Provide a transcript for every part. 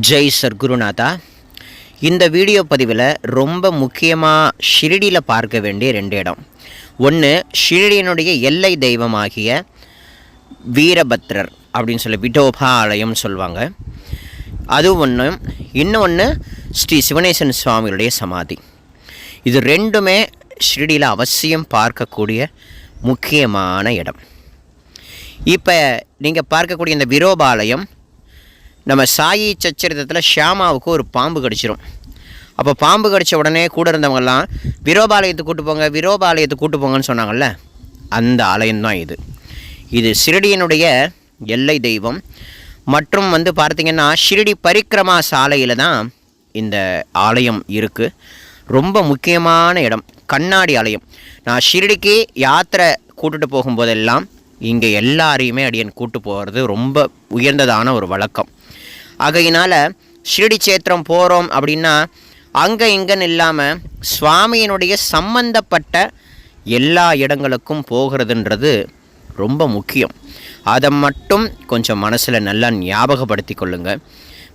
ஜெய் சர்க்குருநாதா இந்த வீடியோ பதிவில் ரொம்ப முக்கியமாக ஷிரடியில் பார்க்க வேண்டிய ரெண்டு இடம். ஒன்று ஷிரடியினுடைய எல்லை தெய்வமாகிய வீரபத்ரர். அப்படின்னு சொல்லி விட்டோபா ஆலயம்னு சொல்லுவாங்க. அது ஒன்று இன்னொன்று ஸ்ரீ சிவனேசன் சுவாமிகளுடைய சமாதி. இது ரெண்டுமே ஷிரடியில் அவசியம் பார்க்கக்கூடிய முக்கியமான இடம். இப்போ நீங்கள் பார்க்கக்கூடிய இந்த விரோபாலயம் நம்ம சாயி சச்சரித்தத்தில் ஷியாமாவுக்கு ஒரு பாம்பு கடிச்சிரும். அப்போ பாம்பு கடித்த உடனே கூட இருந்தவங்கெல்லாம் விரோபாலயத்துக்கு கூட்டு போங்க விரோபாலயத்துக்கு கூட்டு போங்கன்னு சொன்னாங்கல்ல? அந்த ஆலயம்தான் இது. இது ஷிரடியினுடைய எல்லை தெய்வம். மற்றும் வந்து பார்த்திங்கன்னா ஷிரடி பரிக்ரமா சாலையில் தான் இந்த ஆலயம் இருக்குது ரொம்ப முக்கியமான இடம். கண்ணாடி ஆலயம். நான் ஷிரடிக்கு யாத்திரை கூட்டிட்டு போகும்போதெல்லாம் இங்கே எல்லாரையுமே அடியன் கூட்டு போகிறது ரொம்ப உயர்ந்ததான ஒரு வழக்கம். ஆகையினால் ஷிரடி சேத்திரம் போகிறோம் அப்படின்னா அங்கே இங்கன்னு இல்லாமல் சுவாமியினுடைய சம்பந்தப்பட்ட எல்லா இடங்களுக்கும் போகிறதுன்றது ரொம்ப முக்கியம். அதை மட்டும் கொஞ்சம் மனசில் நல்லா ஞாபகப்படுத்தி கொள்ளுங்கள்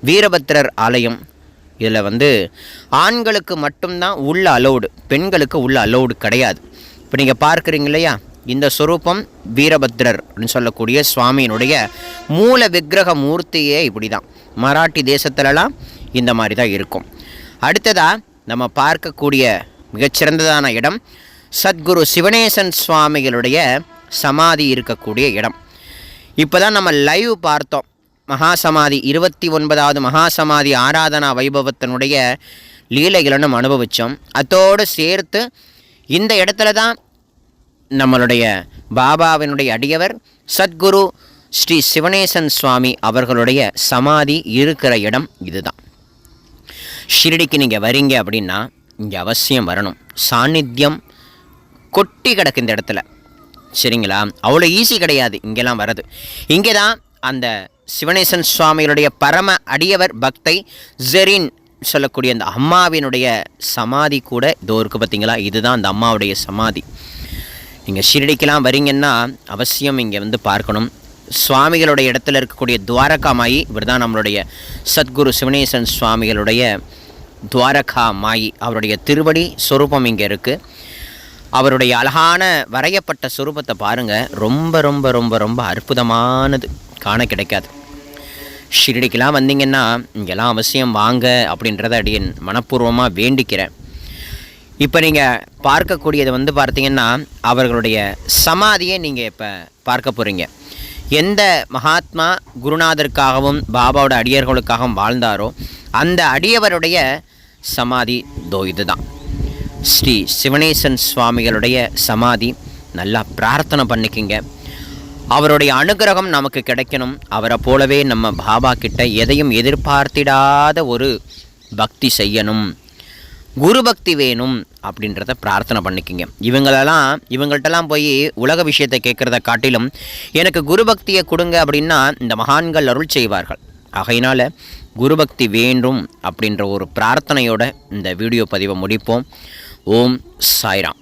வீரபத்திரர் ஆலயம் இதில் வந்து ஆண்களுக்கு மட்டும்தான் உள்ள அலௌடு பெண்களுக்கு உள்ள அலௌடு கிடையாது. இப்போ நீங்கள் பார்க்குறீங்க இல்லையா? இந்த ஸ்ரூபம் வீரபத்ரர் அப்படின்னு சொல்லக்கூடிய சுவாமியினுடைய மூல விக்கிரக மூர்த்தியே இப்படி தான் மராட்டி தேசத்துலலாம் இந்த மாதிரி தான் இருக்கும். அடுத்ததாக நம்ம பார்க்கக்கூடிய மிகச்சிறந்ததான இடம் சத்குரு சிவனேசன் சுவாமிகளுடைய சமாதி இருக்கக்கூடிய இடம். இப்போ தான் நம்ம லைவ் பார்த்தோம். மகாசமாதி இருபத்தி ஒன்பதாவது மகாசமாதி ஆராதனா வைபவத்தினுடைய லீலைகளை நம்ம அனுபவித்தோம் அதோடு சேர்த்து இந்த இடத்துல தான் நம்மளுடைய பாபாவினுடைய அடியவர் சத்குரு ஸ்ரீ சிவனேசன் சுவாமி அவர்களுடைய சமாதி இருக்கிற இடம் இதுதான். ஷிரடிக்கு நீங்கள் வரீங்க அப்படின்னா இங்கே அவசியம் வரணும். சாநித்தியம் கொட்டி கிடக்கு இந்த இடத்துல. சரிங்களா? அவ்வளோ ஈஸி கிடையாது. இங்கெல்லாம் வர்றது. இங்கே தான் அந்த சிவனேசன் சுவாமிகளுடைய பரம அடியவர் பக்தை ஜெரின் சொல்லக்கூடிய அந்த அம்மாவினுடைய சமாதி கூட இதோ இருக்குது பார்த்தீங்களா? இதுதான் அந்த அம்மாவுடைய சமாதி. நீங்கள் ஷிரடிக்கெலாம் வரீங்கன்னா அவசியம் இங்கே வந்து பார்க்கணும். சுவாமிகளுடைய இடத்துல இருக்கக்கூடிய துவாரகா மாயி இவர் தான் நம்மளுடைய சத்குரு சிவனேசன் சுவாமிகளுடைய துவாரகா மாயி அவருடைய திருவடி சொரூபம் இங்கே இருக்குது அவருடைய அழகான வரையப்பட்ட சுரூபத்தை பாருங்கள் ரொம்ப ரொம்ப ரொம்ப ரொம்ப அற்புதமானது. காண கிடைக்காது. ஷிரடிக்கெலாம் வந்தீங்கன்னா இங்கெல்லாம் அவசியம் வாங்க அப்படின்றத அடியன் மனப்பூர்வமாக வேண்டிக்கிறேன். இப்போ நீங்கள் பார்க்கக்கூடியது வந்து பார்த்தீங்கன்னா அவர்களுடைய சமாதியை நீங்கள் இப்போ பார்க்க போகிறீங்க எந்த மகாத்மா குருநாதருக்காகவும் பாபாவோட அடியர்களுக்காகவும் வாழ்ந்தாரோ அந்த அடியவருடைய சமாதி தோ இதுதான். ஸ்ரீ சிவனேசன் சுவாமிகளுடைய சமாதி. நல்லா பிரார்த்தனை பண்ணிக்கிங்க. அவருடைய அனுகிரகம் நமக்கு கிடைக்கணும். அவரை போலவே நம்ம பாபா கிட்ட எதையும் எதிர்பார்த்திடாத ஒரு பக்தி செய்யணும். குரு பக்தி வேணும் அப்படின்றத பிரார்த்தனை பண்ணிக்கிங்க. இவங்களெல்லாம் இவங்கள்ட்டலாம் போய் உலக விஷயத்தை கேட்குறத காட்டிலும் எனக்கு குரு பக்தியை கொடுங்க அப்படின்னா இந்த மகான்கள் அருள் செய்வார்கள். ஆகையினால் குருபக்தி வேண்டும் அப்படின்ற ஒரு பிரார்த்தனையோட இந்த வீடியோ பதிவை முடிப்போம். ஓம் சாய்ராம்.